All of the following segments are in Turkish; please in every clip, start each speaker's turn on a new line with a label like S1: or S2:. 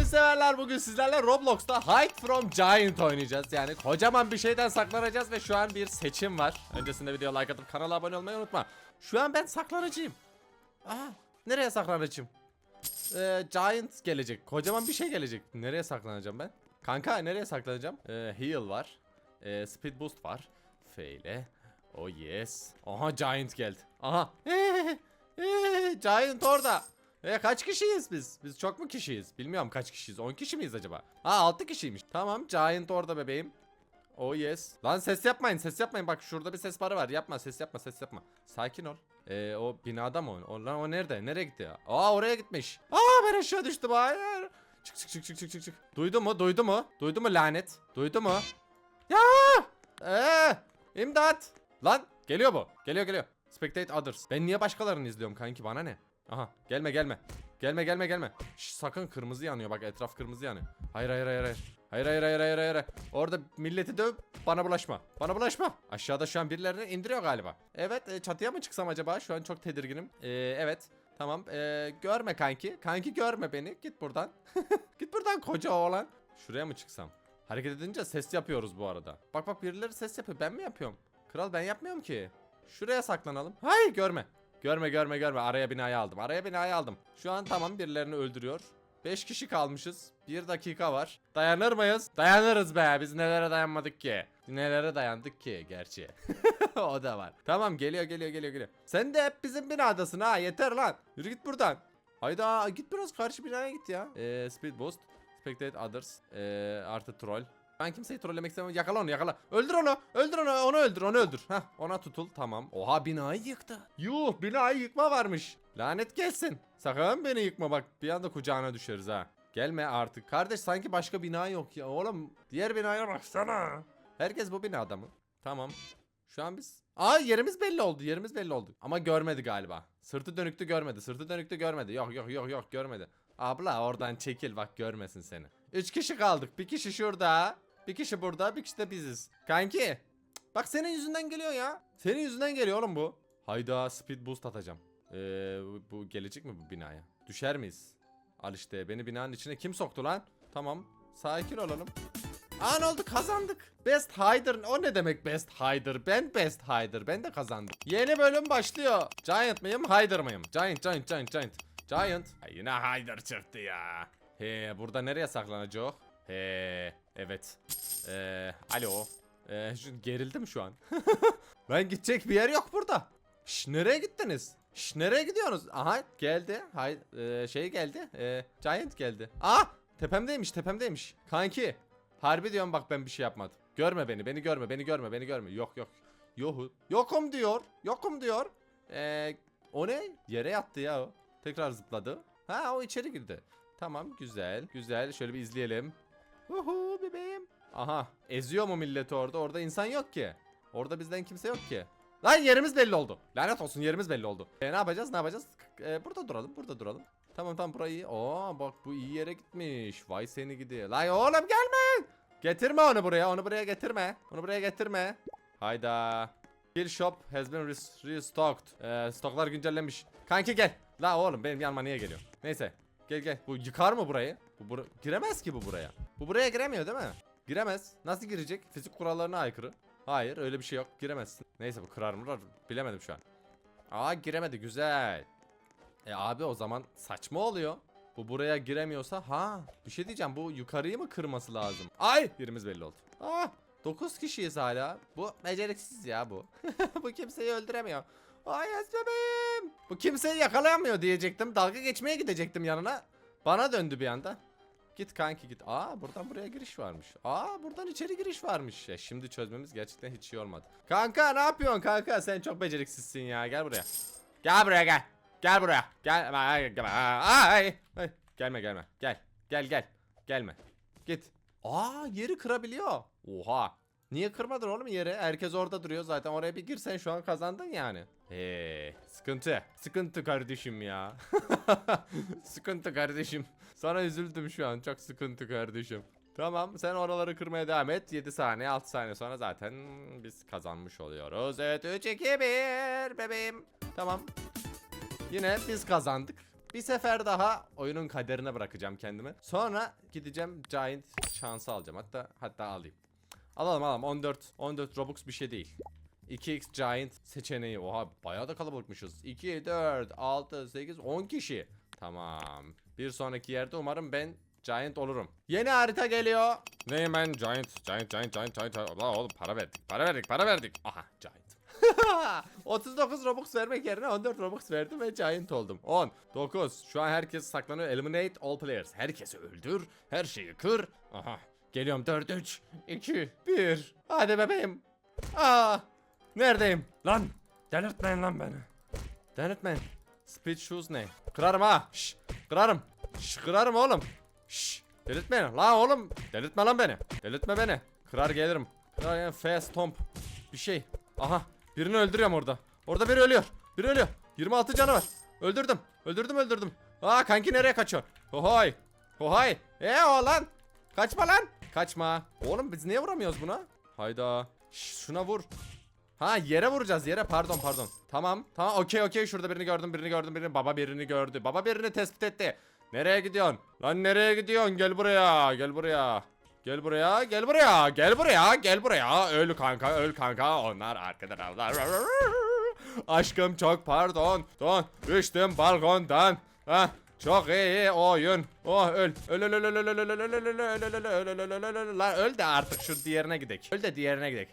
S1: oyun severler bugün sizlerle Roblox'ta Hide from Giant oynayacağız. Yani kocaman bir şeyden saklanacağız ve şu an bir seçim var. Öncesinde video like atıp kanala abone olmayı unutma. Şu an ben saklanacağım. Aha, nereye saklanacağım? Ee, Giant gelecek. Kocaman bir şey gelecek. Nereye saklanacağım ben? Kanka nereye saklanacağım? Ee, heal var. Ee, speed boost var. F ile. Oh yes. Aha Giant geldi. Aha. Ee, Giant orada. E kaç kişiyiz biz? Biz çok mu kişiyiz? Bilmiyorum kaç kişiyiz. 10 kişi miyiz acaba? Ha 6 kişiymiş. Tamam Giant orada bebeğim. Oh yes. Lan ses yapmayın ses yapmayın. Bak şurada bir ses barı var. Yapma ses yapma ses yapma. Sakin ol. Ee, o binada mı o? Lan o nerede? Nereye gitti ya? Aa oraya gitmiş. Aa ben aşağı düştüm. Hayır. Çık çık çık çık çık çık çık. Duydu mu? Duydu mu? Duydu mu lanet? Duydu mu? Ya! Ee, imdat. Lan geliyor bu. Geliyor geliyor. Spectate others. Ben niye başkalarını izliyorum kanki bana ne? Aha gelme gelme. Gelme gelme gelme. Şş, sakın kırmızı yanıyor bak etraf kırmızı yanıyor. Hayır hayır hayır hayır. Hayır hayır hayır hayır hayır. Orada milleti döv bana bulaşma. Bana bulaşma. Aşağıda şu an birilerini indiriyor galiba. Evet e, çatıya mı çıksam acaba? Şu an çok tedirginim. E, evet. Tamam. E, görme kanki. Kanki görme beni. Git buradan. Git buradan koca oğlan. Şuraya mı çıksam? Hareket edince ses yapıyoruz bu arada. Bak bak birileri ses yapıyor. Ben mi yapıyorum? Kral ben yapmıyorum ki. Şuraya saklanalım. Hayır görme. Görme görme görme. Araya binayı aldım. Araya binayı aldım. Şu an tamam birilerini öldürüyor. 5 kişi kalmışız. 1 dakika var. Dayanır mıyız? Dayanırız be. Biz nelere dayanmadık ki? Nelere dayandık ki gerçi. o da var. Tamam geliyor geliyor geliyor geliyor. Sen de hep bizim binadasın ha. Yeter lan. Yürü git buradan. Hayda git biraz karşı binaya git ya. Ee, speed boost. Spectate others. Ee, artı troll. Ben kimseyi trollemek istemem. Yakala onu yakala. Öldür onu. Öldür onu. Onu öldür. Onu öldür. Heh ona tutul. Tamam. Oha binayı yıktı. Yuh binayı yıkma varmış. Lanet gelsin. Sakın beni yıkma bak. Bir anda kucağına düşeriz ha. Gelme artık. Kardeş sanki başka bina yok ya. Oğlum diğer binaya baksana. Herkes bu binada mı? Tamam. Şu an biz... Aa yerimiz belli oldu. Yerimiz belli oldu. Ama görmedi galiba. Sırtı dönüktü görmedi. Sırtı dönüktü görmedi. Yok yok yok yok görmedi. Abla oradan çekil bak görmesin seni. Üç kişi kaldık. Bir kişi şurada. Bir kişi burada. Bir kişi de biziz. Kanki. Bak senin yüzünden geliyor ya. Senin yüzünden geliyor oğlum bu. Hayda speed boost atacağım. Ee, bu, gelecek mi bu binaya? Düşer miyiz? Al işte beni binanın içine kim soktu lan? Tamam. Sakin olalım. Aa ne oldu kazandık. Best Hider o ne demek Best Hider? Ben Best Hider ben de kazandım. Yeni bölüm başlıyor. Giant mıyım Hider mıyım? Giant Giant Giant Giant. Giant. Ay, yine Hider çıktı ya. He burada nereye saklanacak? He evet. Ee, alo. Ee, gerildim şu an. ben gidecek bir yer yok burada. Şş nereye gittiniz? Şş nereye gidiyorsunuz? Aha geldi. Hay ee, şey geldi. Ee, Giant geldi. Aa tepemdeymiş tepemdeymiş. Kanki Harbi diyorum bak ben bir şey yapmadım. Görme beni, beni görme, beni görme, beni görme. Yok yok. Yohu. Yokum diyor. Yokum diyor. Ee, o ne? Yere yattı ya o. Tekrar zıpladı. Ha o içeri girdi. Tamam güzel. Güzel. Şöyle bir izleyelim. Uhu bebeğim. Aha. Eziyor mu milleti orada? Orada insan yok ki. Orada bizden kimse yok ki. Lan yerimiz belli oldu. Lanet olsun yerimiz belli oldu. E, ne yapacağız? Ne yapacağız? E, burada duralım. Burada duralım. Tamam tamam burayı iyi. Oo bak bu iyi yere gitmiş. Vay seni gidiyor. Lan oğlum gelme. Getirme onu buraya. Onu buraya getirme. Onu buraya getirme. Hayda. Kill shop has been res- restocked. Ee, stoklar güncellenmiş. Kanki gel. La oğlum benim yanıma niye geliyor? Neyse. Gel gel. Bu yıkar mı burayı? Bu bura- giremez ki bu buraya. Bu buraya giremiyor değil mi? Giremez. Nasıl girecek? Fizik kurallarına aykırı. Hayır öyle bir şey yok. Giremezsin. Neyse bu kırar mı? Bilemedim şu an. Aa giremedi. Güzel. E abi o zaman saçma oluyor. Bu buraya giremiyorsa ha bir şey diyeceğim bu yukarıyı mı kırması lazım? Ay yerimiz belli oldu. Ah 9 kişiyiz hala. Bu beceriksiz ya bu. bu kimseyi öldüremiyor. Ay bebeğim. Bu kimseyi yakalayamıyor diyecektim. Dalga geçmeye gidecektim yanına. Bana döndü bir anda. Git kanki git. Aa buradan buraya giriş varmış. Aa buradan içeri giriş varmış. Ya şimdi çözmemiz gerçekten hiç iyi olmadı. Kanka ne yapıyorsun kanka? Sen çok beceriksizsin ya. Gel buraya. Gel buraya gel. Gel buraya. Gel. Ay, gel- Ay, ay. Gelme gelme. Gel. Gel gel. Gelme. Git. Aa yeri kırabiliyor. Oha. Niye kırmadın oğlum yeri? Herkes orada duruyor zaten. Oraya bir girsen şu an kazandın yani. Eee sıkıntı. Sıkıntı kardeşim ya. sıkıntı kardeşim. Sana üzüldüm şu an. Çok sıkıntı kardeşim. Tamam sen oraları kırmaya devam et. 7 saniye 6 saniye sonra zaten biz kazanmış oluyoruz. Evet 3 2 1 bebeğim. Tamam. Yine biz kazandık. Bir sefer daha oyunun kaderine bırakacağım kendimi. Sonra gideceğim Giant şansı alacağım. Hatta hatta alayım. Alalım alalım 14 14 Robux bir şey değil. 2x Giant seçeneği. Oha bayağı da kalabalıkmışız. 2, 4, 6, 8, 10 kişi. Tamam. Bir sonraki yerde umarım ben Giant olurum. Yeni harita geliyor. Neyim ben Giant, Giant, Giant, Giant, Giant. Allah oğlum para verdik, para verdik, para verdik. Aha Giant. 39 Robux vermek yerine 14 Robux verdim ve Giant oldum. 10, 9. Şu an herkes saklanıyor. Eliminate all players. Herkesi öldür. Her şeyi kır. Aha. Geliyorum 4, 3, 2, 1. Hadi bebeğim. Aa. Neredeyim? Lan. Delirtmeyin lan beni. Delirtmeyin. Speed shoes ne? Kırarım ha. Şş. Kırarım. Şş. Kırarım oğlum. Şş. Delirtmeyin. La oğlum. Delirtme lan beni. Delirtme beni. Kırar gelirim. Kırar yani fast stomp. Bir şey. Aha. Birini öldürüyorum orada. Orada biri ölüyor. Biri ölüyor. 26 canı var. Öldürdüm. Öldürdüm öldürdüm. Aa kanki nereye kaçıyor? Hohoy. Hohoy. E o lan. Kaçma lan. Kaçma. Oğlum biz niye vuramıyoruz buna? Hayda. Şş, şuna vur. Ha yere vuracağız yere pardon pardon. Tamam tamam okey okey şurada birini gördüm birini gördüm birini baba birini gördü. Baba birini tespit etti. Nereye gidiyorsun? Lan nereye gidiyorsun? Gel buraya gel buraya. Gel buraya gel buraya gel buraya gel buraya. Öl kanka öl kanka onlar arkadan avlar. Aşkım çok pardon. Don düştüm balkondan. Ha çok iyi oyun. Oh öl. Öl öl öl öl öl öl öl öl öl öl öl öl öl öl öl öl öl Lan öl de artık şu diğerine gidek. Öl de diğerine gidek.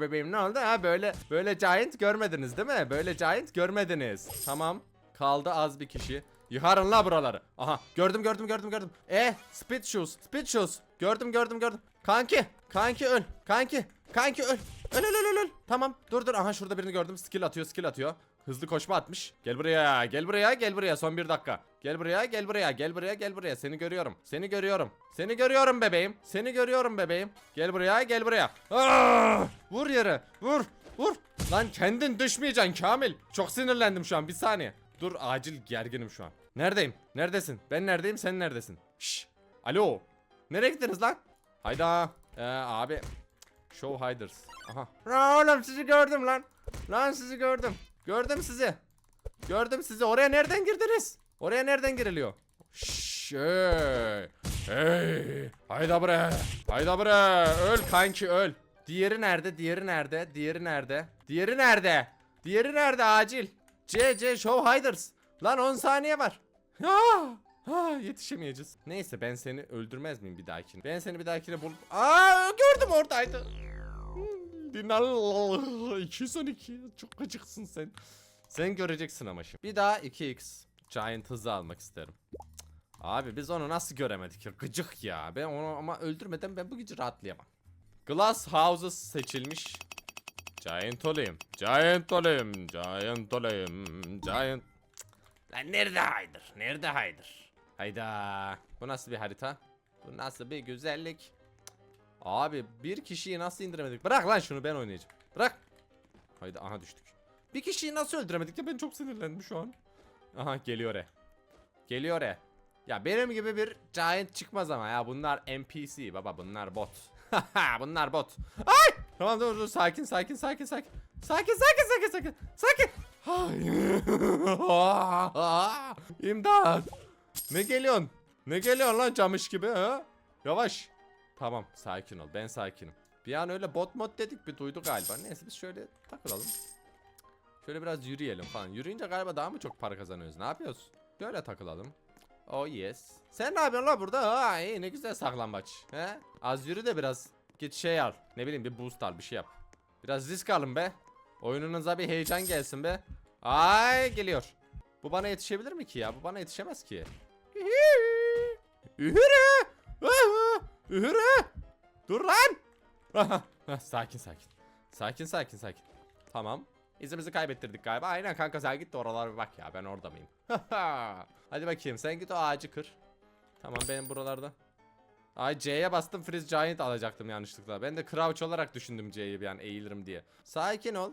S1: Bebeğim ne oldu ha böyle böyle giant görmediniz değil mi? Böyle giant görmediniz. Tamam. Kaldı az bir kişi. Yıkarın la buraları. Aha gördüm gördüm gördüm gördüm. E speed shoes speed shoes. Gördüm gördüm gördüm. Kanki kanki öl. Kanki kanki öl. Öl öl öl öl, öl. Tamam dur dur aha şurada birini gördüm skill atıyor skill atıyor. Hızlı koşma atmış. Gel buraya gel buraya gel buraya son bir dakika. Gel buraya gel buraya gel buraya gel buraya seni görüyorum. Seni görüyorum. Seni görüyorum bebeğim. Seni görüyorum bebeğim. Gel buraya gel buraya. Aa! Vur yere vur vur. Lan kendin düşmeyeceksin Kamil. Çok sinirlendim şu an bir saniye. Dur acil gerginim şu an. Neredeyim? Neredesin? Ben neredeyim sen neredesin? Şş. Alo. Nereye gittiniz lan? Hayda. Ee, abi. Show hiders. Aha. Lan oğlum sizi gördüm lan. Lan sizi gördüm. Gördüm sizi. Gördüm sizi. Oraya nereden girdiniz? Oraya nereden giriliyor? Şşş. Hey. Hayda bre. Hayda bre. Öl kanki öl. Diğeri nerede? Diğeri nerede? Diğeri nerede? Diğeri nerede? Diğeri nerede acil? C C Show Hiders. Lan 10 saniye var. Ha, ha yetişemeyeceğiz. Neyse ben seni öldürmez miyim bir dahakine? Ben seni bir dahakine bul. Aa gördüm oradaydı. Dinal 212 çok gıcıksın sen. Sen göreceksin ama şimdi. Bir daha 2x Giant hızı almak isterim. Abi biz onu nasıl göremedik ya? Gıcık ya. Ben onu ama öldürmeden ben bu gece rahatlayamam. Glass Houses seçilmiş. Giant olayım. Giant olayım. Giant olayım. Giant. Lan nerede Haydır? Nerede Haydır? Hayda. Bu nasıl bir harita? Bu nasıl bir güzellik? Abi bir kişiyi nasıl indiremedik? Bırak lan şunu ben oynayacağım. Bırak. Hayda aha düştük. Bir kişiyi nasıl öldüremedik ya ben çok sinirlendim şu an. Aha geliyor e. Geliyor e. Ya benim gibi bir giant çıkmaz ama ya bunlar NPC baba bunlar bot. bunlar bot. Ay! Tamam dur dur sakin sakin sakin sakin. Sakin sakin sakin sakin. Sakin. Ay. İmdat. Ne geliyorsun? Ne geliyorsun lan camış gibi ha? Yavaş. Tamam sakin ol ben sakinim. Bir an öyle bot mod dedik bir duyduk galiba. Neyse biz şöyle takılalım. Şöyle biraz yürüyelim falan. Yürüyünce galiba daha mı çok para kazanıyoruz? Ne yapıyoruz? Böyle takılalım. Oh yes. Sen ne yapıyorsun la burada? Ha iyi ne güzel saklambaç. He? Az yürü de biraz. Git şey al. Ne bileyim bir boost al bir şey yap. Biraz risk alın be. Oyununuza bir heyecan gelsin be. Ay geliyor. Bu bana yetişebilir mi ki ya? Bu bana yetişemez ki. Ühürü. Ühürü. Ühürü. Dur lan. Sakin sakin. Sakin sakin sakin. Tamam. İzimizi kaybettirdik galiba. Aynen kanka sen git de oralara bir bak ya. Ben orada mıyım? Hadi bakayım sen git o ağacı kır. Tamam benim buralarda. Ay C'ye bastım Freeze Giant alacaktım yanlışlıkla. Ben de Crouch olarak düşündüm C'yi an eğilirim diye. Sakin ol.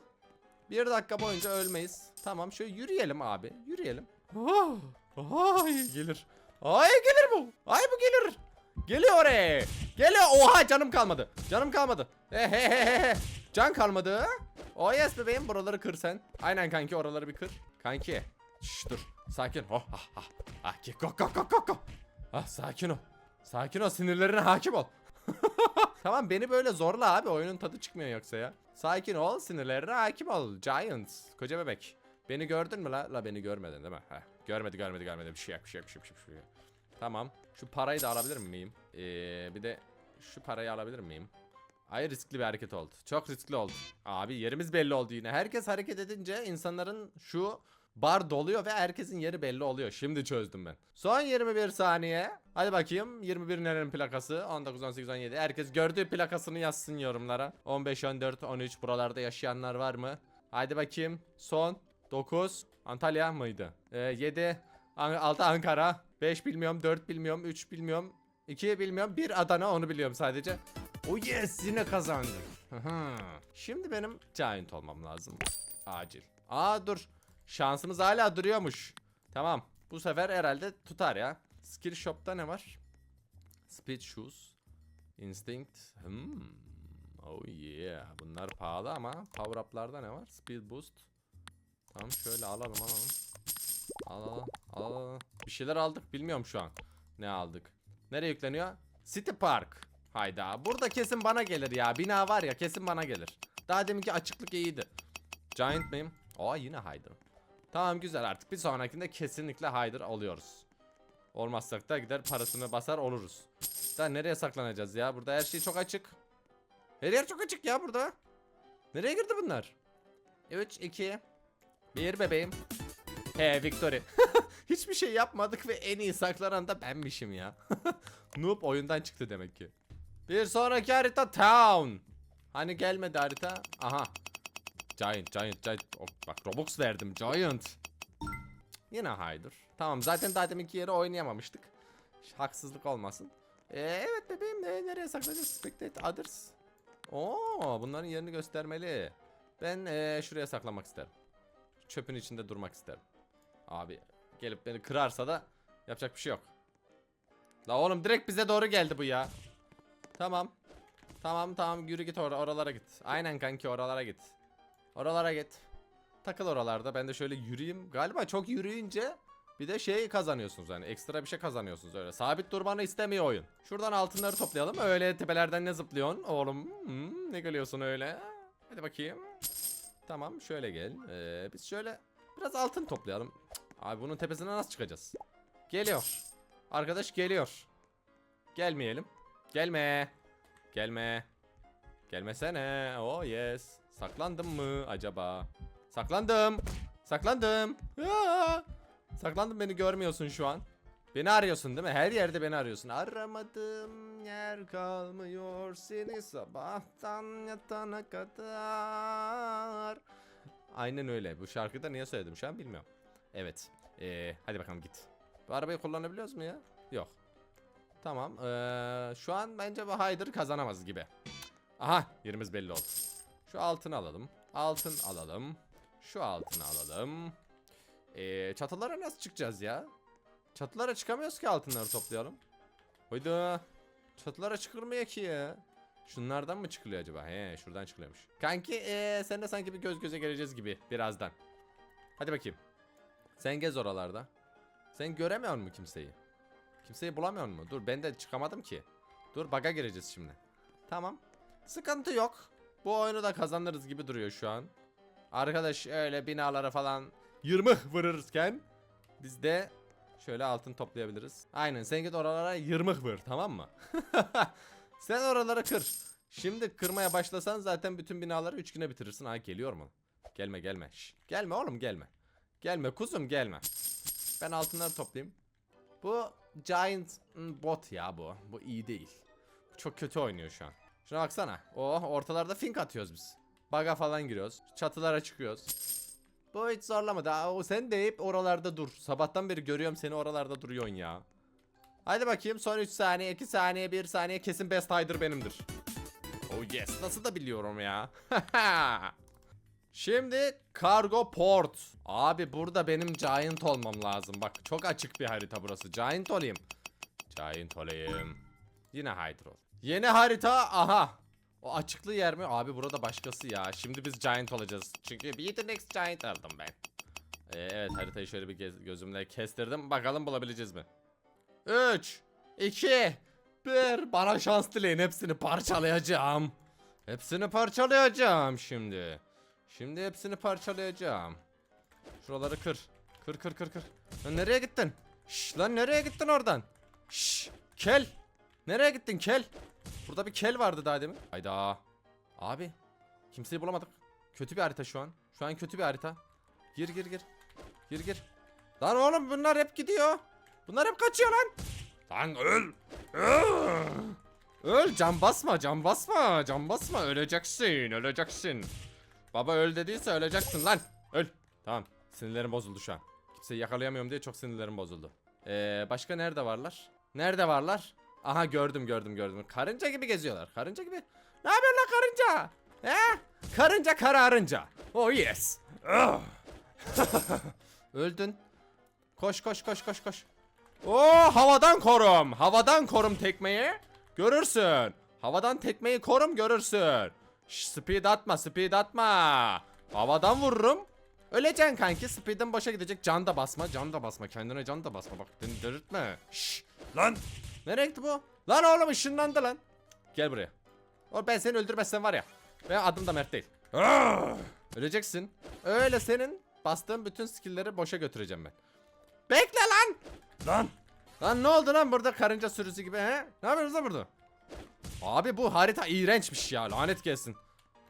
S1: Bir dakika boyunca ölmeyiz. Tamam şöyle yürüyelim abi. Yürüyelim. Oh, ay gelir. Ay gelir bu. Ay bu gelir. Geliyor oraya. Geliyor. Oha canım kalmadı. Canım kalmadı. Hehehehe. Can kalmadı. Oh yes bebeğim buraları kır sen. Aynen kanki oraları bir kır. Kanki. Şş, dur. Sakin. Oh, ah, ah. Ah, ki- go, go, go, go. Ah, sakin ol. Sakin ol. Sinirlerine hakim ol. tamam beni böyle zorla abi. Oyunun tadı çıkmıyor yoksa ya. Sakin ol. Sinirlerine hakim ol. Giant. Koca bebek. Beni gördün mü la? La beni görmedin değil mi? Heh. Görmedi görmedi görmedi. Bir şey yok bir şey yok bir şey yok. Bir şey yok. Tamam. Şu parayı da alabilir miyim? Ee, bir de şu parayı alabilir miyim? Ay riskli bir hareket oldu. Çok riskli oldu. Abi yerimiz belli oldu yine. Herkes hareket edince insanların şu bar doluyor ve herkesin yeri belli oluyor. Şimdi çözdüm ben. Son 21 saniye. Hadi bakayım 21 nerenin plakası? 19, 18, 17. Herkes gördüğü plakasını yazsın yorumlara. 15, 14, 13 buralarda yaşayanlar var mı? Hadi bakayım. Son 9 Antalya mıydı? Ee, 7 6 Ankara 5 bilmiyorum 4 bilmiyorum 3 bilmiyorum 2 bilmiyorum 1 Adana onu biliyorum sadece. Oh yes yine kazandım. Hı Şimdi benim giant olmam lazım. Acil. Aa dur. Şansımız hala duruyormuş. Tamam. Bu sefer herhalde tutar ya. Skill shop'ta ne var? Speed shoes. Instinct. Hmm. Oh yeah. Bunlar pahalı ama power up'larda ne var? Speed boost. Tamam şöyle alalım alalım. Alalım alalım. Bir şeyler aldık bilmiyorum şu an. Ne aldık? Nereye yükleniyor? City Park. Hayda. Burada kesin bana gelir ya. Bina var ya kesin bana gelir. Daha deminki açıklık iyiydi. Giant mıyım? Aa yine Hyder. Tamam güzel artık. Bir sonrakinde kesinlikle Hyder alıyoruz. Olmazsak da gider parasını basar oluruz. Da nereye saklanacağız ya? Burada her şey çok açık. Her yer çok açık ya burada. Nereye girdi bunlar? 3, 2, 1 bebeğim. He Victory. Hiçbir şey yapmadık ve en iyi saklanan da benmişim ya. Noob oyundan çıktı demek ki. Bir sonraki harita Town. Hani gelmedi harita? Aha. Giant, Giant, Giant. Oh, bak Robux verdim. Giant. Yine haydır. Tamam zaten daha deminki yeri oynayamamıştık. Haksızlık olmasın. Ee, evet bebeğim ne, nereye saklayacağız? Spectate others. Oo, bunların yerini göstermeli. Ben ee, şuraya saklamak isterim. Çöpün içinde durmak isterim. Abi gelip beni kırarsa da yapacak bir şey yok. La oğlum direkt bize doğru geldi bu ya. Tamam. Tamam tamam yürü git or oralara git. Aynen kanki oralara git. Oralara git. Takıl oralarda ben de şöyle yürüyeyim. Galiba çok yürüyünce bir de şey kazanıyorsunuz yani ekstra bir şey kazanıyorsunuz öyle. Sabit durmanı istemiyor oyun. Şuradan altınları toplayalım. Öyle tepelerden ne zıplıyorsun oğlum? Hmm, ne geliyorsun öyle? Hadi bakayım. Tamam şöyle gel. Ee, biz şöyle biraz altın toplayalım. Abi bunun tepesine nasıl çıkacağız? Geliyor. Arkadaş geliyor. Gelmeyelim. Gelme. Gelme. Gelmesene. Oh yes. Saklandım mı acaba? Saklandım. Saklandım. Aa! Saklandım beni görmüyorsun şu an. Beni arıyorsun değil mi? Her yerde beni arıyorsun. Aramadım yer kalmıyor seni sabahtan yatana kadar. Aynen öyle. Bu şarkıda niye söyledim şu an bilmiyorum. Evet. Ee, hadi bakalım git. Bu arabayı kullanabiliyoruz mu ya? Yok. Tamam. Ee, şu an bence bu Hyder kazanamaz gibi. Aha yerimiz belli oldu. Şu altını alalım. Altın alalım. Şu altını alalım. Ee, çatılara nasıl çıkacağız ya? Çatılara çıkamıyoruz ki altınları toplayalım. Hayda. Çatılara çıkılmıyor ki ya. Şunlardan mı çıkılıyor acaba? He şuradan çıkılıyormuş. Kanki ee, sen de sanki bir göz göze geleceğiz gibi birazdan. Hadi bakayım. Sen gez oralarda. Sen göremiyor musun kimseyi? Kimseyi bulamıyor mu? Dur ben de çıkamadım ki. Dur baga gireceğiz şimdi. Tamam. Sıkıntı yok. Bu oyunu da kazanırız gibi duruyor şu an. Arkadaş öyle binalara falan yırmıh vururken biz de şöyle altın toplayabiliriz. Aynen sen git oralara yırmıh vur tamam mı? sen oraları kır. Şimdi kırmaya başlasan zaten bütün binaları 3 güne bitirirsin. Ha geliyor mu? Gelme gelme. Şş, gelme oğlum gelme. Gelme kuzum gelme. Ben altınları toplayayım. Bu Giant hmm, bot ya bu. Bu iyi değil. Bu çok kötü oynuyor şu an. Şuna baksana. Oh ortalarda fink atıyoruz biz. Baga falan giriyoruz. Çatılara çıkıyoruz. Bu hiç zorlamadı. Aa, o sen de hep oralarda dur. Sabahtan beri görüyorum seni oralarda duruyorsun ya. Hadi bakayım son 3 saniye, 2 saniye, 1 saniye kesin best hider benimdir. Oh yes nasıl da biliyorum ya. Şimdi Cargo Port. Abi burada benim Giant olmam lazım. Bak çok açık bir harita burası. Giant olayım. Giant olayım. Yine Hydro. Yeni harita aha. O açıklı yer mi? Abi burada başkası ya. Şimdi biz Giant olacağız. Çünkü bir the next Giant aldım ben. Ee, evet haritayı şöyle bir gözümle kestirdim. Bakalım bulabileceğiz mi? 3 2 1 Bana şans dileyin. Hepsini parçalayacağım. Hepsini parçalayacağım şimdi. Şimdi hepsini parçalayacağım. Şuraları kır. Kır kır kır kır. Lan nereye gittin? Şş lan nereye gittin oradan? Şş kel. Nereye gittin kel? Burada bir kel vardı daha demin. Hayda. Abi. Kimseyi bulamadık. Kötü bir harita şu an. Şu an kötü bir harita. Gir gir gir. Gir gir. Lan oğlum bunlar hep gidiyor. Bunlar hep kaçıyor lan. Lan öl. Öl. Öl can basma can basma can basma öleceksin öleceksin. Baba öl dediyse öleceksin lan. Öl. Tamam sinirlerim bozuldu şu an. Kimseyi yakalayamıyorum diye çok sinirlerim bozuldu. Ee, başka nerede varlar? Nerede varlar? Aha gördüm gördüm gördüm. Karınca gibi geziyorlar. Karınca gibi. Ne yapıyorsun lan karınca? He? Karınca kararınca. Oh yes. Ah. Öldün. Koş koş koş koş koş. Oo havadan korum. Havadan korum tekmeyi. Görürsün. Havadan tekmeyi korum görürsün. Şş, speed atma speed atma. Havadan vururum. Öleceksin kanki. Speed'in boşa gidecek. Can da basma. Can da basma. Kendine can da basma. Bak beni delirtme. Şş, lan. Nereye gitti bu? Lan oğlum ışınlandı lan. Gel buraya. Oğlum ben seni öldürmezsem var ya. Ben adım da Mert değil. Ah! Öleceksin. Öyle senin bastığın bütün skill'leri boşa götüreceğim ben. Bekle lan. Lan. Lan ne oldu lan burada karınca sürüsü gibi he? Ne yapıyorsunuz lan burada? Abi bu harita iğrençmiş ya lanet gelsin.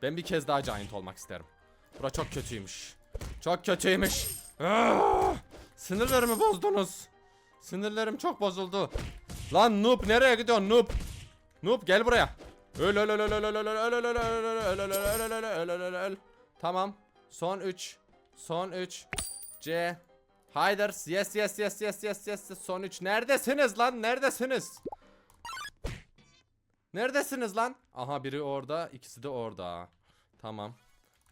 S1: Ben bir kez daha giant olmak isterim. Bura çok kötüymüş. Çok kötüymüş. Ah! Sinirlerimi bozdunuz. Sinirlerim çok bozuldu. Lan noob nereye gidiyorsun noob? Noob gel buraya. Öl öl öl öl öl öl öl öl öl öl öl öl öl öl öl öl öl Tamam. Son 3. Son 3. C. Hayders. Yes yes yes yes yes yes. Son 3. Neredesiniz lan? Neredesiniz? Neredesiniz lan? Aha biri orada, ikisi de orada. Tamam.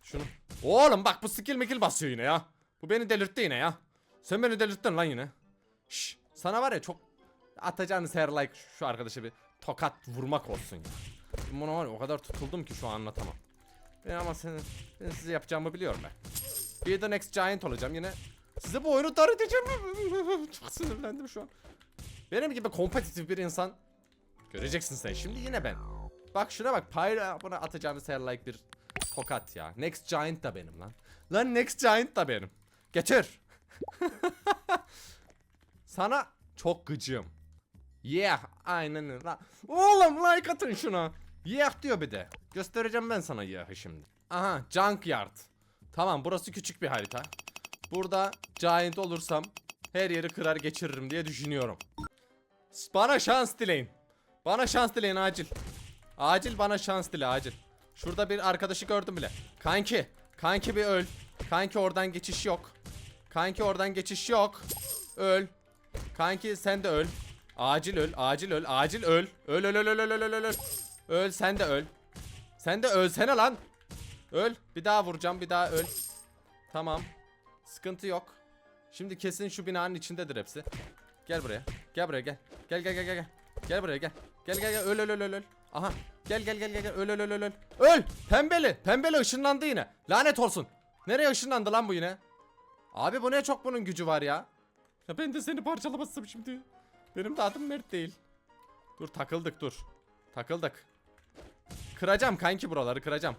S1: Şunu. Oğlum bak bu skill mikil basıyor yine ya. Bu beni delirtti yine ya. Sen beni delirttin lan yine. Şş, sana var ya çok atacağınız her like şu arkadaşa bir tokat vurmak olsun ya. Buna var ya o kadar tutuldum ki şu an anlatamam. Ben ama senin, ben size yapacağımı biliyorum ben. Bir the next giant olacağım yine. Size bu oyunu dar edeceğim. çok sinirlendim şu an. Benim gibi kompetitif bir insan göreceksin sen şimdi yine ben. Bak şuna bak Pyra buna atacağımız her like bir tokat ya. Next giant da benim lan. Lan next giant da benim. Getir. Sana çok gıcığım. Yeah, aynen öyle. Oğlum like atın şuna. Yeah diyor bir de. Göstereceğim ben sana yah'ı şimdi. Aha, Junkyard. Tamam, burası küçük bir harita. Burada Giant olursam her yeri kırar geçiririm diye düşünüyorum. Bana şans dileyin. Bana şans dileyin acil. Acil bana şans dile acil. Şurada bir arkadaşı gördüm bile. Kanki, kanki bir öl. Kanki oradan geçiş yok. Kanki oradan geçiş yok. Öl. Kanki sen de öl. Acil öl, acil öl, acil öl. Öl öl öl öl öl öl öl öl. öl. Sen de öl. Sen de ölsene lan. Öl. Bir daha vuracağım, bir daha öl. Tamam. Sıkıntı yok. Şimdi kesin şu binanın içindedir hepsi. Gel buraya. Gel buraya. Gel gel gel gel gel. Gel buraya gel. Gel gel gel öl öl öl öl öl. Aha. Gel gel gel gel öl öl öl öl öl. Öl. Pembeli. Pembeli ışınlandı yine. Lanet olsun. Nereye ışınlandı lan bu yine? Abi bu ne çok bunun gücü var ya. Ya ben de seni parçalamazsam şimdi. Benim de adım Mert değil. Dur takıldık dur. Takıldık. Kıracağım kanki buraları kıracağım.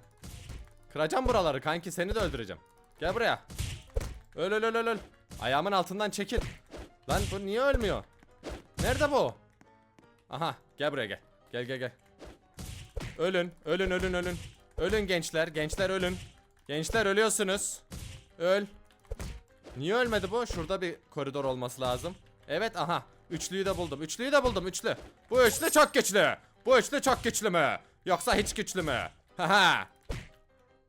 S1: Kıracağım buraları kanki seni de öldüreceğim. Gel buraya. Öl öl öl öl öl. Ayağımın altından çekil. Lan bu niye ölmüyor? Nerede bu? Aha gel buraya gel. Gel gel gel. Ölün ölün ölün ölün. Ölün gençler gençler ölün. Gençler ölüyorsunuz. Öl. Niye ölmedi bu? Şurada bir koridor olması lazım. Evet aha. Üçlüyü de buldum. Üçlüyü de buldum. Üçlü. Bu üçlü çok güçlü. Bu üçlü çok güçlü mü? Yoksa hiç güçlü mü? Haha.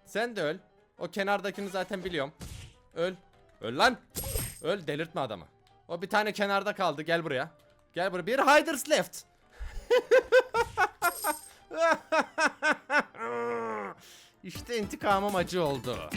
S1: Sen de öl. O kenardakini zaten biliyorum. Öl. Öl lan. Öl delirtme adamı. O bir tane kenarda kaldı. Gel buraya. Gel buraya. Bir hiders left. işte intikamım acı oldu.